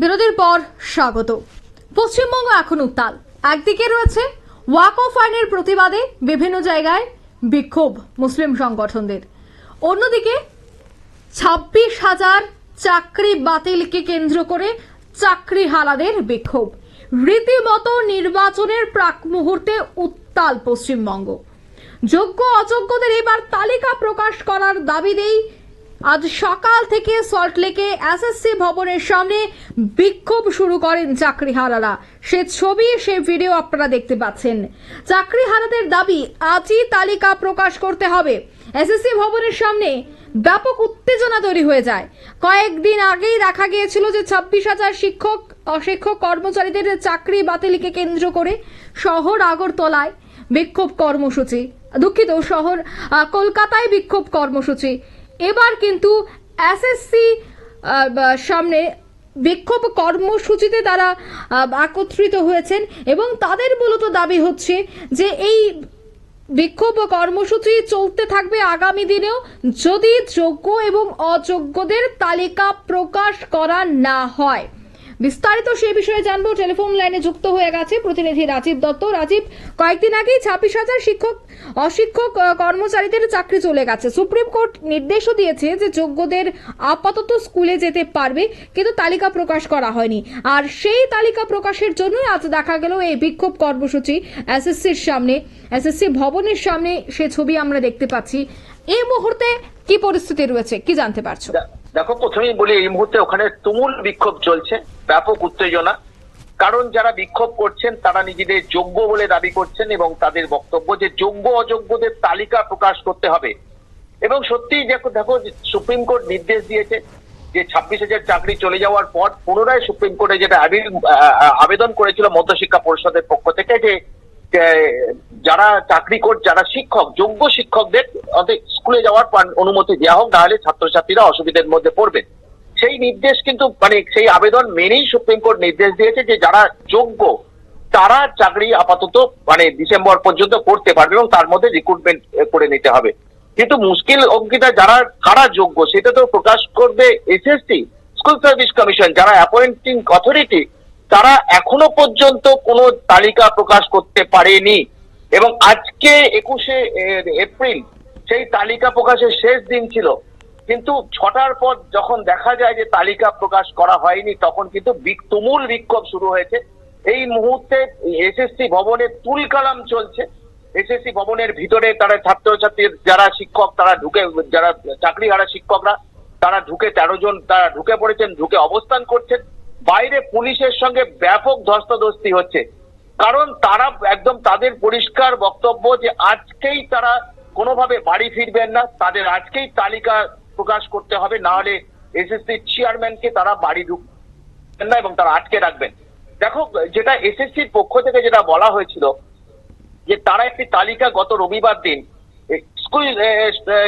বিরতির পর স্বাগত। পশ্চিমবঙ্গ এখন উত্তাল। একদিকে রয়েছে ওয়াক আইনের প্রতিবাদে বিভিন্ন জায়গায় বিক্ষোভ মুসলিম সংগঠনদের। অন্যদিকে ছাব্বিশ হাজার চাকরি বাতিলকে কেন্দ্র করে চাকরি হারাদের বিক্ষোভ। রীতিমতো নির্বাচনের প্রাক মুহূর্তে উত্তাল পশ্চিমবঙ্গ। যোগ্য অযোগ্যদের এবার তালিকা প্রকাশ করার দাবিতেই আজ সকাল থেকে সল্টলেকে এসএসসি ভবনের সামনে বিক্ষোভ শুরু করেন চাকরিহারারা। সে ছবি, সে ভিডিও আপনারা দেখতে পাচ্ছেন। চাকরিহারাদের দাবি, আজই তালিকা প্রকাশ করতে হবে। এসএসসি ভবনের সামনে ব্যাপক উত্তেজনা তৈরি হয়ে যায়। কয়েকদিন আগেই দেখা গিয়েছিল যে ছাব্বিশ হাজার শিক্ষক, অশিক্ষক কর্মচারীদের চাকরি বাতিলকে কেন্দ্র করে শহর আগরতলায় বিক্ষোভ কর্মসূচি। দুঃখিত, শহর কলকাতায় বিক্ষোভ কর্মসূচি। এবার কিন্তু এসএসসি সামনে বিক্ষোভ কর্মসূচিতে তারা একত্রিত হয়েছেন এবং তাদের মূলত দাবি হচ্ছে যে এই বিক্ষোভ কর্মসূচি চলতে থাকবে আগামী দিনেও যদি যোগ্য এবং অযোগ্যদের তালিকা প্রকাশ করা না হয়। বিস্তারিত সে বিষয়ে জানব। টেলিফোন লাইনে যুক্ত হয়ে গেছে প্রতিনিধি রাজীব দত্ত। রাজীব, কয়েকদিন আগেই ছাব্বিশ হাজার শিক্ষক অশিক্ষক কর্মচারীদের চাকরি চলে গেছে। সুপ্রিম কোর্ট নির্দেশও দিয়েছে যে যোগ্যদের আপাতত স্কুলে যেতে পারবে, কিন্তু তালিকা প্রকাশ করা হয়নি। আর সেই তালিকা প্রকাশের জন্যই আজ দেখা গেল এই বিক্ষোভ কর্মসূচি। এসএসসির সামনে, এসএসসি ভবনের সামনে সে ছবি আমরা দেখতে পাচ্ছি। এই মুহূর্তে কি পরিস্থিতি রয়েছে, কি জানতে পারছ? দেখো, প্রথমেই বলি, এই মুহূর্তে ওখানে তুমুল বিক্ষোভ চলছে, ব্যাপক উত্তেজনা। কারণ যারা বিক্ষোভ করছেন, তারা নিজেদের যোগ্য বলে দাবি করছেন এবং তাদের বক্তব্য যে যোগ্য, অযোগ্যদের তালিকা প্রকাশ করতে হবে। এবং সত্যিই দেখো দেখো সুপ্রিম কোর্ট নির্দেশ দিয়েছে যে ছাব্বিশ হাজার চাকরি চলে যাওয়ার পর পুনরায় সুপ্রিম কোর্টে যেটা আবেদন করেছিল মধ্যশিক্ষা পরিষদের পক্ষ থেকে যে যারা চাকরি কর, যারা শিক্ষক, যোগ্য শিক্ষকদের স্কুলে যাওয়ার অনুমতি দেওয়া হোক নাহলে ছাত্রছাত্রীরা অসুবিধার মধ্যে পড়বে সেই নির্দেশ কিন্তু মানে সেই আবেদন মেনেই সুপ্রিম কোর্ট নির্দেশ দিয়েছে যে যারা যোগ্য, তারা চাকরি আপাতত মানে ডিসেম্বর পর্যন্ত করতে পারবে এবং তার মধ্যে রিক্রুটমেন্ট করে নিতে হবে। কিন্তু মুশকিল অঙ্কিতা, যারা, কারা যোগ্য, সেটা তো প্রকাশ করবে এসএসটি, স্কুল সার্ভিস কমিশন, যারা অ্যাপয়েন্টিং অথরিটি তারা এখনও পর্যন্ত কোনো তালিকা প্রকাশ করতে পারেনি। এবং আজকে একুশে এপ্রিল, সেই তালিকা প্রকাশের শেষ দিন ছিল। কিন্তু ছটার পর যখন দেখা যায় যে তালিকা প্রকাশ করা হয়নি, তখন কিন্তু তুমুল বিক্ষোভ শুরু হয়েছে। এই মুহূর্তে এসএসসি ভবনে তুলকালাম চলছে। এসএসসি ভবনের ভিতরে তারা ছাত্রছাত্রী যারা শিক্ষক, তারা ঢুকে, যারা চাকরি হারা শিক্ষকরা, তারা ঢুকে তেরো জন, তারা ঢুকে পড়েছেন, ঢুকে অবস্থান করছেন। বাইরে পুলিশের সঙ্গে ব্যাপক ধস্তাধস্তি হচ্ছে। কারণ তারা একদম তাদের পরিষ্কার বক্তব্য যে আজকেই তারা কোনোভাবে বাড়ি ফিরবেন না, তাদের আজকেই তালিকা প্রকাশ করতে হবে না হলে এসএসসি চেয়ারম্যানকে তারা বাড়ি ঢুকবেন না এবং তারা আটকে রাখবেন। দেখো, যেটা এসএসসির পক্ষ থেকে যেটা বলা হয়েছিল, যে তারা একটি তালিকা গত রবিবার দিন স্কুল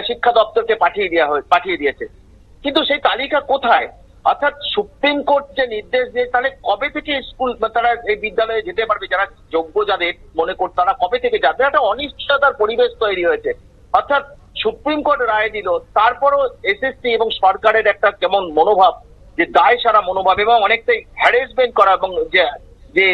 শিক্ষা দপ্তরকে পাঠিয়ে দেওয়া হয়ে পাঠিয়ে দিয়েছে। কিন্তু সেই তালিকা কোথায়? অর্থাৎ সুপ্রিম কোর্ট যে নির্দেশ দিয়ে, তাহলে কবে থেকে স্কুল, তারা এই বিদ্যালয়ে যেতে পারবে? যারা যোগ্য যাদের মনে কর তারা কবে থেকে যাবে? একটা অনিশ্চয়তার পরিবেশ তৈরি হয়েছে। অর্থাৎ সুপ্রিম কোর্ট রায় দিল, তারপরও এসএসসি এবং সরকারের একটা কেমন মনোভাব, যে দায় সারা মনোভাব এবং অনেকটাই হ্যারেসমেন্ট করা এবং যে যে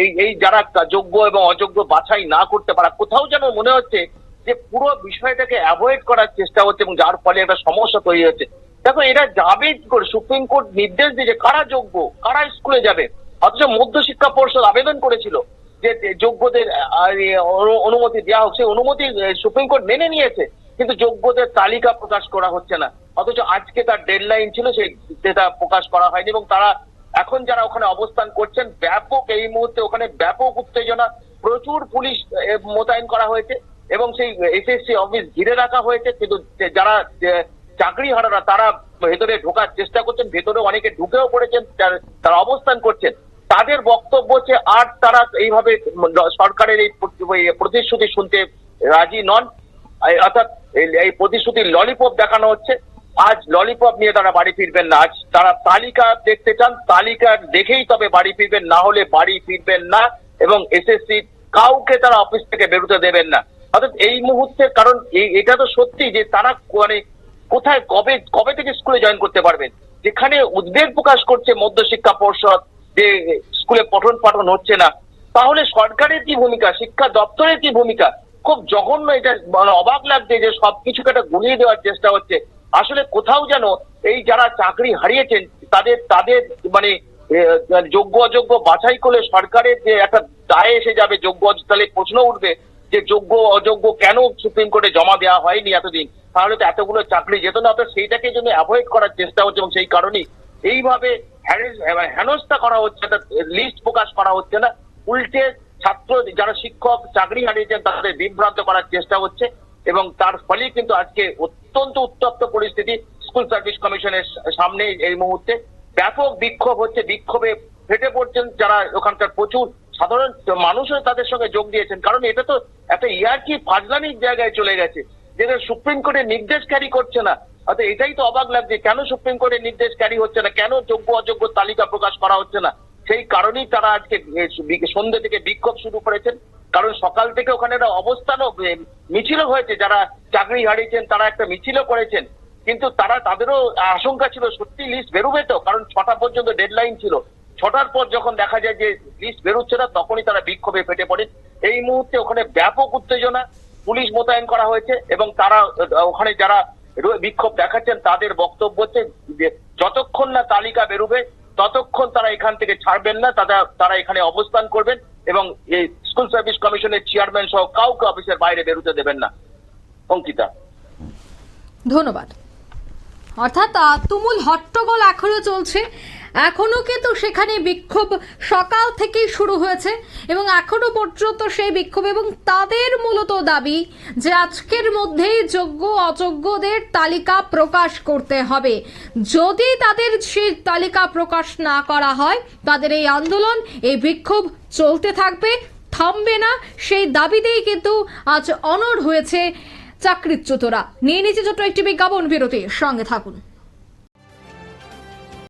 এই এই যারা যোগ্য এবং অযোগ্য বাছাই না করতে পারা, কোথাও যেন মনে হচ্ছে যে পুরো বিষয়টাকে অ্যাভয়েড করার চেষ্টা হচ্ছে এবং যার ফলে একটা সমস্যা তৈরি হচ্ছে। দেখো, এরা যাবে কি করে? সুপ্রিম কোর্ট নির্দেশ দিয়েছে, কারা যোগ্য? কারা স্কুলে যাবে? অথচ মধ্যশিক্ষা পর্ষদ আবেদন করেছিল যে যোগ্যদের অনুমতি দেওয়া হোক, সেই অনুমতি সুপ্রিম কোর্ট মেনে নিয়েছে। কিন্তু যোগ্যদের তালিকা প্রকাশ করা হচ্ছে না। অথচ আজকে তার ডেডলাইন ছিল, সেই সেটা প্রকাশ করা হয়নি এবং তারা এখন যারা ওখানে অবস্থান করছেন, ব্যাপক এই মুহূর্তে ওখানে ব্যাপক উত্তেজনা, প্রচুর পুলিশ মোতায়েন করা হয়েছে এবং সেই এসএসসি অফিস ঘিরে রাখা হয়েছে। কিন্তু যারা চাকরি হারারা, তারা ভেতরে ঢোকার চেষ্টা করছেন, ভেতরে অনেকে ঢুকেও পড়েছেন তারা অবস্থান করছেন। তাদের বক্তব্য হচ্ছে, আর তারা এইভাবে সরকারের এই প্রতিশ্রুতি শুনতে রাজি নন। অর্থাৎ এই- প্রতিশ্রুতির ললিপপ দেখানো হচ্ছে। আজ ললিপপ নিয়ে তারা বাড়ি ফিরবেন না। আজ তারা তালিকা দেখতে চান, তালিকা দেখেই তবে বাড়ি ফিরবেন, না হলে বাড়ি ফিরবেন না এবং এসএসসি কাউকে তারা অফিস থেকে বেরোতে দেবেন না। অর্থাৎ এই মুহূর্তে কারণ এটা তো সত্যি যে তারা মানে কোথায়, কবে কবে থেকে স্কুলে জয়েন করতে পারবেন? যেখানে উদ্বেগ প্রকাশ করছে মধ্যশিক্ষা পর্ষদ যে স্কুলে পঠন পাঠন হচ্ছে না। তাহলে সরকারের কি ভূমিকা? শিক্ষা দপ্তরের কি ভূমিকা? খুব জঘন্য এটা মানে অবাক লাগছে যে সবকিছুকে একটা গুলিয়ে দেওয়ার চেষ্টা হচ্ছে। আসলে কোথাও যেন এই যারা চাকরি হারিয়েছেন, তাদের তাদের মানে যোগ্য অযোগ্য বাছাই করলে সরকারের যে একটা দায় এসে যাবে, যোগ্য তাহলে প্রশ্ন উঠবে যে যোগ্য অযোগ্য কেন সুপ্রিম কোর্টে জমা দেওয়া হয়নি এতদিন? তাহলে তো এতগুলো চাকরি যেত না, অর্থাৎ সেইটাকে জন্য অ্যাভয়েড করার চেষ্টা হচ্ছে এবং সেই কারণেই এইভাবে হেনস্থা করা হচ্ছে লিস্ট প্রকাশ করা হচ্ছে না, উল্টে ছাত্র, যারা শিক্ষক, চাকরি হারিয়েছেন, তাদের বিভ্রান্ত করার চেষ্টা হচ্ছে এবং তার ফলে কিন্তু আজকে অত্যন্ত উত্তপ্ত পরিস্থিতি স্কুল সার্ভিস কমিশনের সামনে এই মুহূর্তে। ব্যাপক বিক্ষোভ হচ্ছে, বিক্ষোভে ফেটে পড়ছেন যারা ওখানকার প্রচুর সাধারণ মানুষও তাদের সঙ্গে যোগ দিয়েছেন। কারণ এটা তো একটা ইয়ার্কি ফাজলানির জায়গায় চলে গেছে যেটা সুপ্রিম কোর্টের নির্দেশ ক্যারি করছে না। অর্থাৎ এটাই তো অবাক লাগছে, কেন সুপ্রিম কোর্টের নির্দেশ ক্যারি হচ্ছে না? কেন যোগ্য অযোগ্য তালিকা প্রকাশ করা হচ্ছে না? সেই কারণেই তারা আজকে সন্ধ্যে থেকে বিক্ষোভ শুরু করেছেন। কারণ সকাল থেকে ওখানে একটা অবস্থানও এ, মিছিলও হয়েছে। যারা চাকরি হারিয়েছেন তারা একটা মিছিলও করেছেন। কিন্তু তারা তাদেরও আশঙ্কা ছিল সত্যি লিস্ট বেরোবে তো? কারণ ছটা পর্যন্ত ডেডলাইন ছিল। ছটার পর যখন দেখা যায় যে লিস্ট বেরোচ্ছে না তখনই তারা বিক্ষোভে ফেটে পড়েন। এই মুহূর্তে ওখানে ব্যাপক উত্তেজনা পুলিশ মোতায়েন করা হয়েছে এবং তারা ওখানে যারা বিক্ষোভ দেখাচ্ছেন তাদের বক্তব্য হচ্ছে যতক্ষণ না তালিকা বেরোবে ততক্ষণ তারা এখান থেকে ছাড়বেন না, তারা তারা এখানে অবস্থান করবেন এবং এই স্কুল সার্ভিস কমিশনের চেয়ারম্যান সহ কাউকে অফিসের বাইরে বেরোতে দেবেন না। অঙ্কিতা। ধন্যবাদ। অর্থাৎ তুমুল হট্টগোল এখনও চলছে। এখনও কিন্তু সেখানে বিক্ষোভ সকাল থেকেই শুরু হয়েছে এবং এখনও পর্যন্ত সেই বিক্ষোভ এবং তাদের মূলত দাবি যে আজকের মধ্যেই যোগ্য অযোগ্যদের তালিকা প্রকাশ করতে হবে। যদি তাদের সেই তালিকা প্রকাশ না করা হয়, তাদের এই আন্দোলন, এই বিক্ষোভ চলতে থাকবে, থামবে না, সেই দাবিতেই কিন্তু আজ অনড় হয়েছে চাকরিচ্যুতরা। নিয়ে নিচে ছোট্ট একটি বিজ্ঞাপন বিরতি সঙ্গে থাকুন।